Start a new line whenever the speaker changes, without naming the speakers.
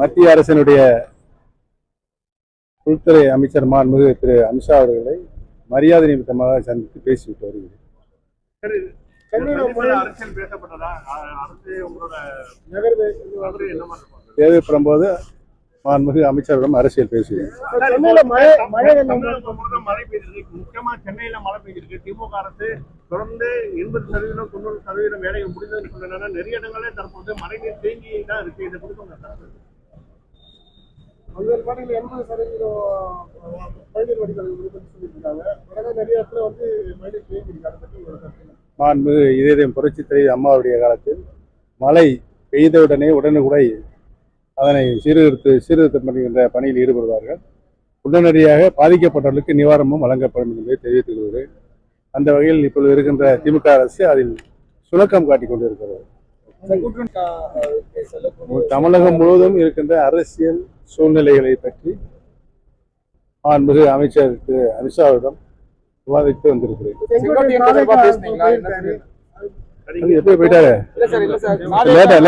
மத்திய அரசினுடைய உள்துறை அமைச்சர் மாண்புமிகு திரு அமித்ஷா அவர்களை மரியாதை நிமித்தமாக சந்தித்து பேசிவிட்டு வருகிறேன்? தேவைப்படும் போது மாண்புமிகு அமைச்சரிடம் அரசியல் பேசுகிறேன்.
மழை மழை
மழை பெய்திருக்கு. முக்கியமா சென்னையில மழை பெய்திருக்கு. திமுக அரசு தொடர்ந்து எண்பது சதவீதம் தொண்ணூறு சதவீதம் வேலைகள் முடிந்ததுன்னு சொன்னா நிறைய இடங்களே தற்போது மழைநீர் தேங்கி தான் இருக்கு. இதை உங்க கருத்து?
பல்வேறு பாடல்கள் எண்பது சதவீதம் மழைநீர் வடிகால் இருக்காங்க உடனே நிறைய இடத்துல வந்து மழைநீர் பற்றி ஒரு கருத்து
மாண்புமிகு இதயம் புரட்சி தலைவி அம்மாவுடைய காலத்தில் மழை பெய்தவுடனே உடனுக்குடை அதனை சீர்திருத்த சீர்திருத்தம் பண்ணுகின்ற பணியில் ஈடுபடுவார்கள். உடனடியாக பாதிக்கப்பட்டவர்களுக்கு நிவாரணமும் வழங்கப்படும் என்பதை தெரிவித்துக் கொள்கிறேன் அந்த வகையில் இப்பொழுது இருக்கின்ற திமுக அரசு அதில் சுணக்கம் காட்டிக் கொண்டிருக்கிறது. தமிழகம் முழுவதும் இருக்கின்ற அரசியல் சூழ்நிலைகளை பற்றி மாண்புமிகு அமைச்சர் திரு அமித்ஷாவிடம் விவாதித்து வந்திருக்கிறேன்.
செங்கோட்டையன் தொடர்பா பேசுனீங்களா? என்ன
அது எப்போ போயிட்டாரு.